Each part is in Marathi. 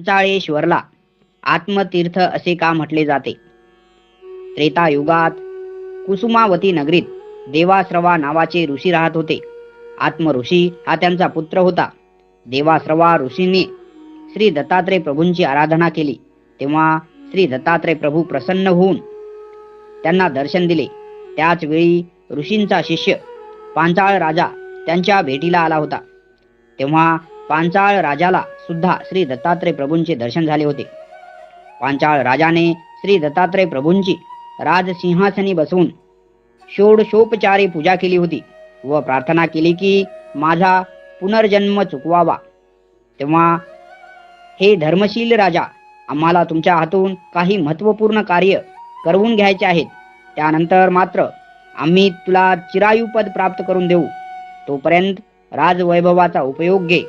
पंचाळेश्वरला आत्मतीर्थ असे का म्हटले जाते? त्रेतायुगात कुसुमावती नगरीत देवाश्रवा नावाचे ऋषी राहत होते. आत्मऋषी हा त्यांचा पुत्र होता. देवाश्रवा ऋषीने श्री दत्तात्रय प्रभूंची आराधना केली. तेव्हा श्री दत्तात्रय प्रभू प्रसन्न होऊन त्यांना दर्शन दिले. त्याच वेळी ऋषींचा शिष्य पांचाळ राजा त्यांच्या भेटीला आला होता. तेव्हा पांचाळ राजाला सुद्धा श्री दत्तात्रय प्रभूंचे दर्शन झाले होते. पांचाळ राजाने श्री दत्तात्रय प्रभूंची राजसिंहासनी बसवून षोडशोपचारे पूजा केली होती व प्रार्थना केली की माझा पुनर्जन्म चुकवावा. तेव्हा हे धर्मशील राजा आम्हाला तुमच्या हातून काही महत्त्वपूर्ण कार्य करवून घ्यायचे आहेत. त्यानंतर मात्र आम्ही तुला चिरायुपद प्राप्त करून देऊ. तोपर्यंत राजवैभवाचा उपयोग घे.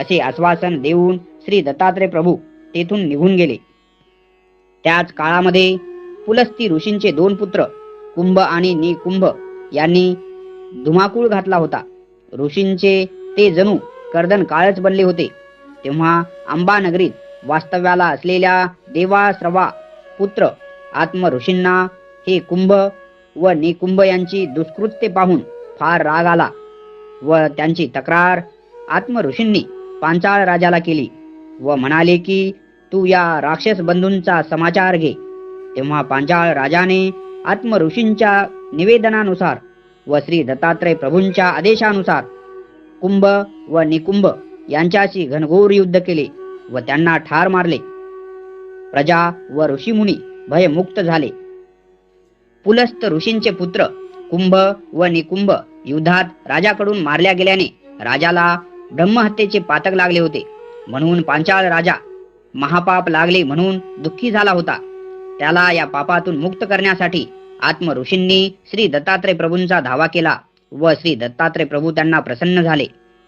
असे आश्वासन देऊन श्री दत्तात्रय प्रभू तेथून निघून गेले. त्याच काळामध्ये पुलस्ती ऋषींचे दोन पुत्र कुंभ आणि निकुंभ यांनी धुमाकूळ घातला होता. ऋषींचे ते जणू कर्दन काळच बनले होते. तेव्हा आंबा नगरीत वास्तव्याला असलेल्या देवाश्रवा पुत्र आत्म ऋषींना हे कुंभ व निकुंभ यांची दुष्कृत्य पाहून फार राग आला व त्यांची तक्रार आत्म ऋषींनी पांचाळ राजाला केली व म्हणाले की तू या राक्षस बंधूंचा समाचार घे. तेव्हा पांचाळ राजाने आत्म ऋषींच्या निवेदनानुसार व श्री दत्तात्रय प्रभूंच्या आदेशानुसार कुंभ व निकुंभ यांच्याशी घनघोर युद्ध केले व त्यांना ठार मारले. प्रजा व ऋषीमुनी भयमुक्त झाले. पुलस्त ऋषींचे पुत्र कुंभ व निकुंभ युद्धात राजाकडून मारल्या गेल्याने राजाला ब्रह्महत्येचे पातक लागले होते. म्हणून पांचाळ राजा महापाप लागले म्हणून दुःखी झाला होता. त्याला या पापातून मुक्त करण्यासाठी आत्म ऋषींनी श्री दत्तात्रय प्रभूंचा धावा केला व श्री दत्तात्रय प्रभू त्यांना प्रसन्न झाले.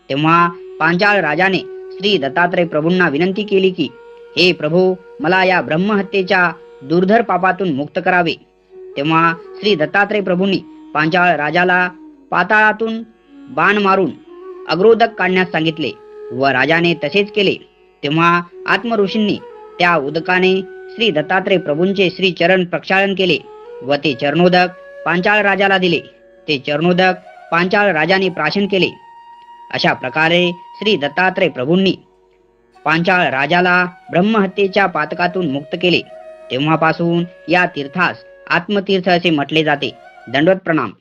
तेव्हा पांचाळ राजाने श्री दत्तात्रय प्रभूंना विनंती केली की हे प्रभू मला या ब्रह्महत्येच्या दुर्धर पापातून मुक्त करावे. तेव्हा श्री दत्तात्रय प्रभूंनी पांचाळ राजाला पाताळातून बाण मारून अग्रोदक काढण्यास सांगितले व राजाने तसेच केले. तेव्हा आत्मऋषींनी त्या उदकाने श्री दत्तात्रय प्रभूंचे श्री चरण प्रक्षालन केले व ते चरणोदक पांचाळ राजाला दिले. ते चरणोदक पांचाळ राजाने प्राशन केले. अशा प्रकारे श्री दत्तात्रय प्रभूंनी पांचाळ राजाला ब्रह्महत्येच्या पातकातून मुक्त केले. तेव्हापासून या तीर्थास आत्मतीर्थ असे म्हटले जाते. दंडवत प्रणाम